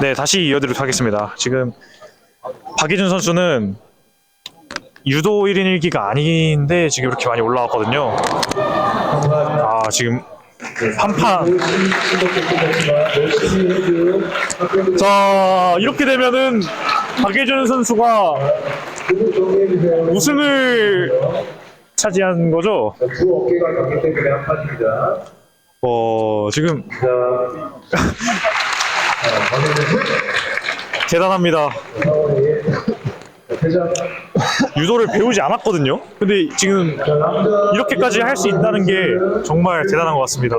네, 다시 이어드리도록 하겠습니다. 지금 박예준 선수는 유도 1인 1기가 아닌데 지금 이렇게 많이 올라왔거든요. 아, 지금 한판. 자, 이렇게 되면은 박예준 선수가 우승을 차지한 거죠. 두 어깨가 경기 때문에 한 판입니다. 어, 지금 대단합니다. 유도를 배우지 않았거든요. 근데 지금 이렇게까지 할 수 있다는 게 정말 대단한 것 같습니다.